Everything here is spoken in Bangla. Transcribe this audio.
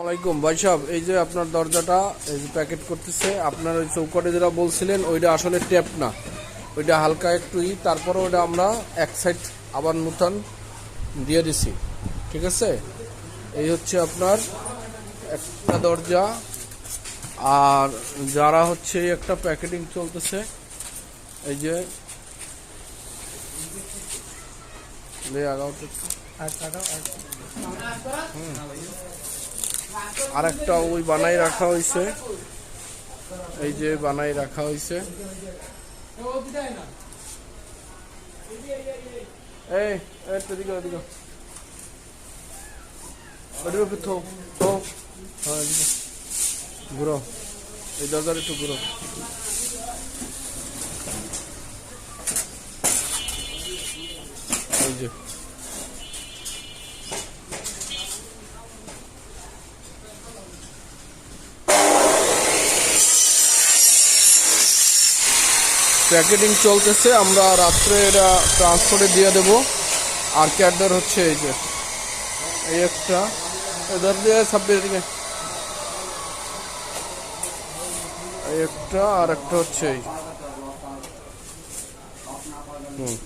ওয়ালাইকুম ভাই সাহেব এই যে আপনার দরজাটা এই যে প্যাকেট করতেছে আপনার ওই চৌকাটে যেটা বলছিলেন ওইটা আসলে ট্যাপ না। ওইটা হালকা একটু ই তারপরে ওটা আমরা এক সাইড আবার নতুন দিয়ে দিছি। ঠিক আছে? এই হচ্ছে আপনার একটা দরজা আর যারা হচ্ছে একটা প্যাকেটিং চলতেছে এই যে আগাওটা একটু। আর একটা ওই বানাই রাখা হয়েছে। এই যে বানাই রাখা হয়েছে। এই হ্যাঁ ঘুরো। এই দরজার একটু ঘুরো। এই যে। প্যাকেটিং চলতেছে, আমরা রাত্রে এটা ট্রান্সপোর্টে দিয়ে দেবো। আর ক্যাডার হচ্ছে এই যে, এই একটা। এদের দিয়ে ছাব্বিশ দিকে। এই একটা, আর একটা হচ্ছে এই হুম।